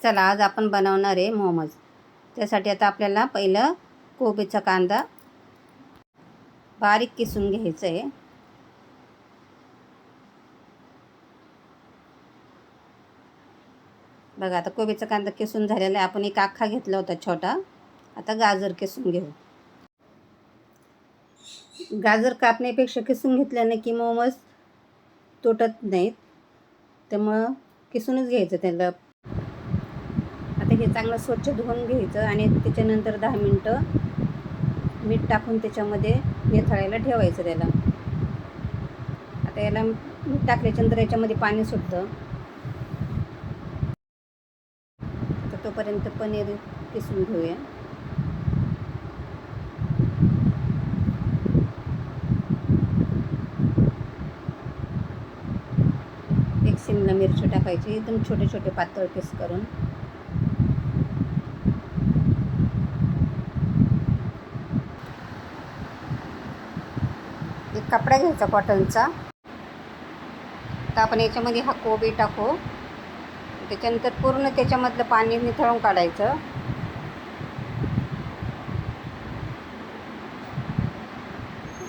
चला आज आपण बनवणार आहे मोमोज. त्यासाठी आता आपल्याला पहिलं कोबीचा कांदा बारीक किसून घ्यायचं आहे बघा आता कोबीचा कांदा किसून झालेला आहे. आपण एक आखा घेतला होता छोटा. आता गाजर किसून घेऊ. गाजर कापण्यापेक्षा किसून घेतल्याने की मोमोज तुटत नाहीत. त्यामुळं किसूनच घ्यायचं त्याला. चांगलं स्वच्छ धुवून घ्यायचं आणि त्याच्यानंतर दहा मिनटं मीठ टाकून त्याच्यामध्ये निथळायला ठेवायचं त्याला. आता याला मीठ टाकल्याच्यानंतर याच्यामध्ये पाणी सुटतं. तर तोपर्यंत पनीर किसून घेऊया. एक शिमला मिरची टाकायची एकदम छोटे छोटे पातळ पीस करून. एक कपडा घ्यायचा कॉटनचा. तर आपण याच्यामध्ये हा कोबी टाकू. त्याच्यानंतर पूर्ण त्याच्यामधलं पाणी निथळून काढायचं.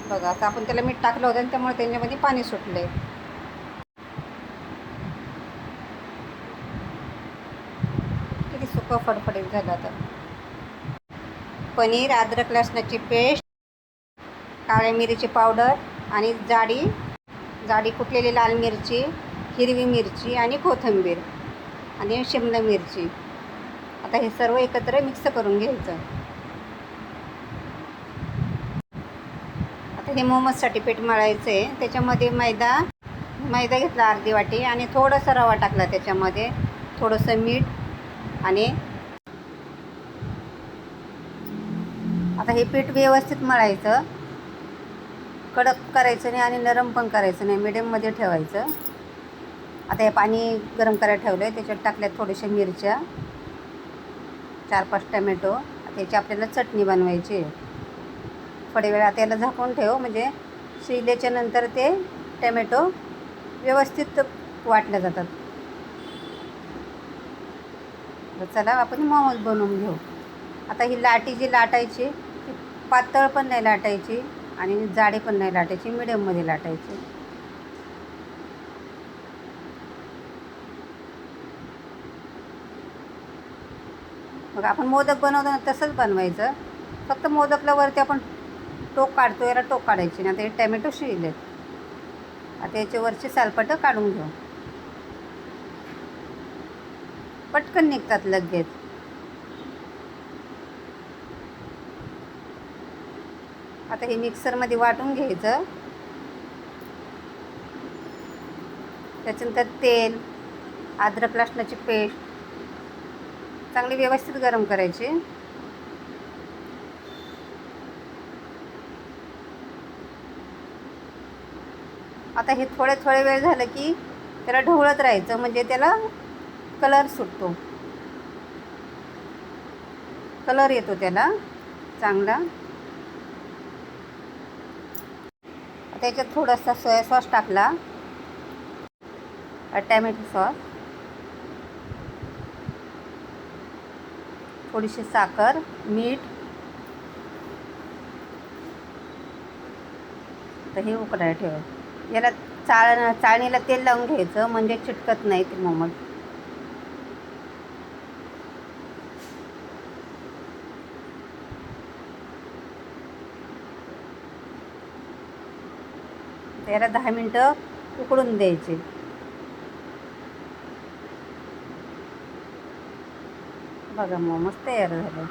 बघा आता आपण त्याला मीठ टाकलं होतं आणि त्यामुळे त्याच्यामध्ये पाणी सुटले किती सुकं फडफडीत झालं आता. पनीर अद्रक लसणाची पेस्ट काळ्या मिरीची पावडर आणि जाडी जाडी कुटलेली लाल मिरची हिरवी मिरची आणि कोथिंबीर आणि शिमला मिरची. आता हे सर्व एकत्र मिक्स करून घ्यायचं. आता हे मोमोजसाठी पीठ मळायचं आहे त्याच्यामध्ये मैदा मैदा घेतला अर्धी वाटी आणि थोडंसं रवा टाकला त्याच्यामध्ये. थोडंसं मीठ आणि आता हे पीठ व्यवस्थित मळायचं. कडक करायचं नाही आणि नरम पण करायचं नाही. मिडियममध्ये ठेवायचं. आता हे पाणी गरम करायला ठेवलं आहे त्याच्यात टाकल्यात थोड्याशा मिरच्या. चार पाच टमॅटो त्याची आपल्याला चटणी बनवायची आहे. थोड्या वेळ आता याला झाकून ठेव. म्हणजे शिजल्याच्या नंतर ते टमॅटो व्यवस्थित वाटल्या जातात. तर चला आपण मोमोज बनवून घेऊ. आता ही लाटी जी लाटायची ती पातळ पण नाही लाटायची. आणि जाडे पण नाही लाटायची मिडियममध्ये लाटायचे. मग आपण मोदक बनवतो ना तसंच बनवायचं. फक्त मोदकला वरती आपण टोक काढतो याला टोक काढायची ना आता हे टॅमॅटो शिजलेत. आता याचे सालपटं काढून घेऊ. पटकन निघतात लगेच. आता हे मिक्सरमध्ये वाटून घ्यायचं. त्याच्यानंतर तेल अद्रक लसणाची पेस्ट चांगली व्यवस्थित गरम करायची. आता हे थोडे थोडे वेळ झालं की त्याला ढवळत राहायचं म्हणजे त्याला कलर सुटतो. कलर येतो त्याला चांगला. त्याच्यात थोडासा सोया सॉस टाकला. Tomato sauce. थोडीशी साखर मीठ. तर हे उकडायला ठेवा याला चाळ चाळणीला तेल लावून घ्यायचं म्हणजे चिटकत नाही ते मोमोज. याला दहा मिनटं उकडून द्यायचे. बघा मोमोज तयार झालं.